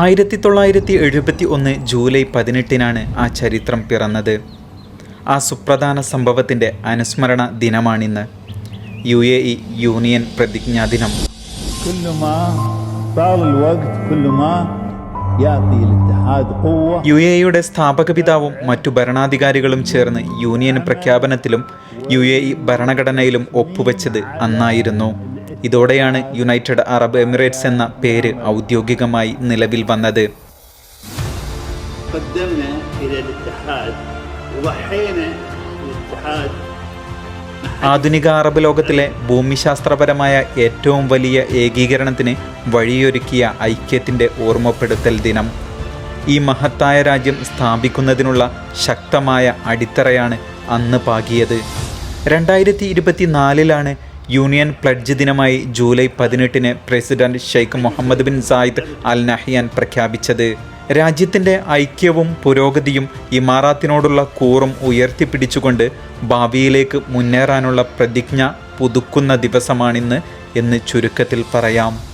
ആയിരത്തി തൊള്ളായിരത്തി എഴുപത്തി ഒന്ന് ജൂലൈ പതിനെട്ടിനാണ് ആ ചരിത്രം പിറന്നത്. ആ സുപ്രധാന സംഭവത്തിന്റെ അനുസ്മരണ ദിനമാണിന്ന്. യു എ ഇ യൂണിയൻ പ്രതിജ്ഞാ ദിനം. യു എയുടെ സ്ഥാപക പിതാവും മറ്റു ഭരണാധികാരികളും ചേർന്ന് യൂണിയൻ പ്രഖ്യാപനത്തിലും യു എ ഇ ഭരണഘടനയിലും ഒപ്പുവെച്ചത് അന്നായിരുന്നു. ഇതോടെയാണ് യുണൈറ്റഡ് അറബ് എമിറേറ്റ്സ് എന്ന പേര് ഔദ്യോഗികമായി നിലവിൽ വന്നത്. ആധുനിക അറബ് ലോകത്തിലെ ഭൂമിശാസ്ത്രപരമായ ഏറ്റവും വലിയ ഏകീകരണത്തിന് വഴിയൊരുക്കിയ ഐക്യത്തിന്റെ ഓർമ്മപ്പെടുത്തൽ ദിനം. ഈ മഹത്തായ രാജ്യം സ്ഥാപിക്കുന്നതിനുള്ള ശക്തമായ അടിത്തറയാണ് അന്ന് പാകിയത്. രണ്ടായിരത്തി ഇരുപത്തിനാലിലാണ് യൂണിയൻ പ്ലഡ്ജ് ദിനമായി ജൂലൈ പതിനെട്ടിന് president Sheikh Mohammed bin Zayed Al Nahyan പ്രഖ്യാപിച്ചത്. രാജ്യത്തിന്റെ ഐക്യവും പുരോഗതിയും ഇമാറാത്തിനോടുള്ള കൂറും ഉയർത്തിപ്പിടിച്ചുകൊണ്ട് ഭാവിയിലേക്ക് മുന്നേറാനുള്ള പ്രതിജ്ഞ പുതുക്കുന്ന ദിവസമാണിന്ന് എന്ന് ചുരുക്കത്തിൽ പറയാം.